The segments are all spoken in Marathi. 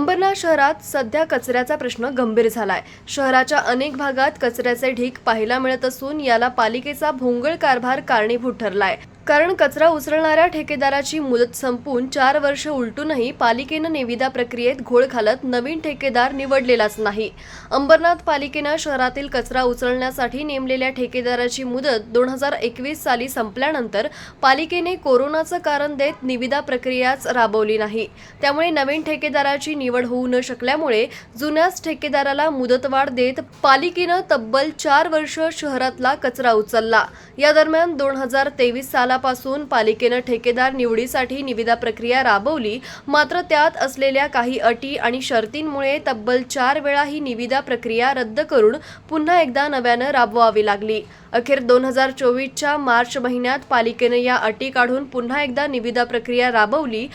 अंबरनाथ शहरात सध्या कचऱ्याचा प्रश्न गंभीर झालाय. शहराच्या अनेक भागात कचऱ्याचे ढीक पाहायला मिळत असून याला पालिकेचा भोंगळ कारभार कारणीभूत ठरलाय. कारण कचरा उचलणाऱ्या ठेकेदाराची मुदत संपून चार वर्ष उलटूनही पालिकेनं निविदा प्रक्रियेत घोळ घालत नवीन ठेकेदार निवडलेलाच नाही. अंबरनाथ पालिकेनं शहरातील कचरा उचलण्यासाठी नेमलेल्या ठेकेदाराची मुदत दोन हजार एकवीस साली संपल्यानंतर पालिकेने कोरोनाचं कारण देत निविदा प्रक्रियाच राबवली नाही. त्यामुळे नवीन ठेकेदाराची निवड होऊ न शकल्यामुळे जुन्याच ठेकेदाराला मुदतवाढ देत पालिकेनं तब्बल चार वर्ष शहरातला कचरा उचलला. या दरम्यान दोन हजार तेवीस साला सालापासून पालिकेनं ठेकेदार निवडीसाठी निविदा प्रक्रिया राबवली मात्र त्यात असलेल्या काही अटी आणि शर्तींमुळे तब्बल चार वेळा ही निविदा प्रक्रिया रद्द करून पुन्हा एकदा नव्यानं राबवावी लागली. अखेर दोन हजार चोवीसच्या मार्च महिन्यात पालिकेनं या अटी काढून पुन्हा एकदा निविदा प्रक्रिया राबवली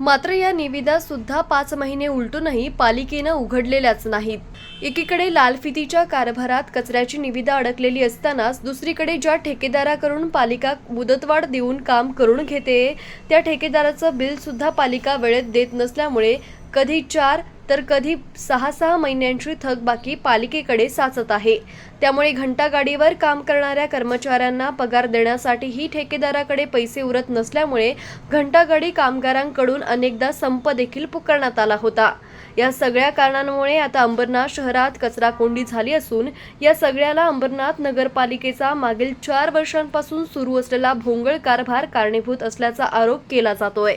मात्र या निविदा सुद्धा पाच महिने उलटूनही पालिकेनं उघडलेल्याच नाहीत. एकीकडे लालफितीच्या कारभारात कचऱ्याची निविदा अडकलेली असतानाच दुसरीकडे ज्या ठेकेदाराकडून पालिका मुदतवाढ देऊन काम करून घेते त्या ठेकेदाराचं बिल सुद्धा पालिका वेळेत देत नसल्यामुळे कधी चार तर कधी सहा सहा महिन्यांची थकबाकी पालिकेकडे साचत आहे. त्यामुळे घंटागाडीवर काम करणाऱ्या कर्मचाऱ्यांना पगार देण्यासाठीही ठेकेदाराकडे पैसे उरत नसल्यामुळे घंटागाडी कामगारांकडून अनेकदा संप देखील पुकारण्यात आला होता. या सगळ्या कारणांमुळे आता अंबरनाथ शहरात कचरा कोंडी झाली असून या सगळ्याला अंबरनाथ नगरपालिकेचा मागील चार वर्षांपासून सुरू असलेला भोंगळ कारभार कारणीभूत असल्याचा आरोप केला जातोय.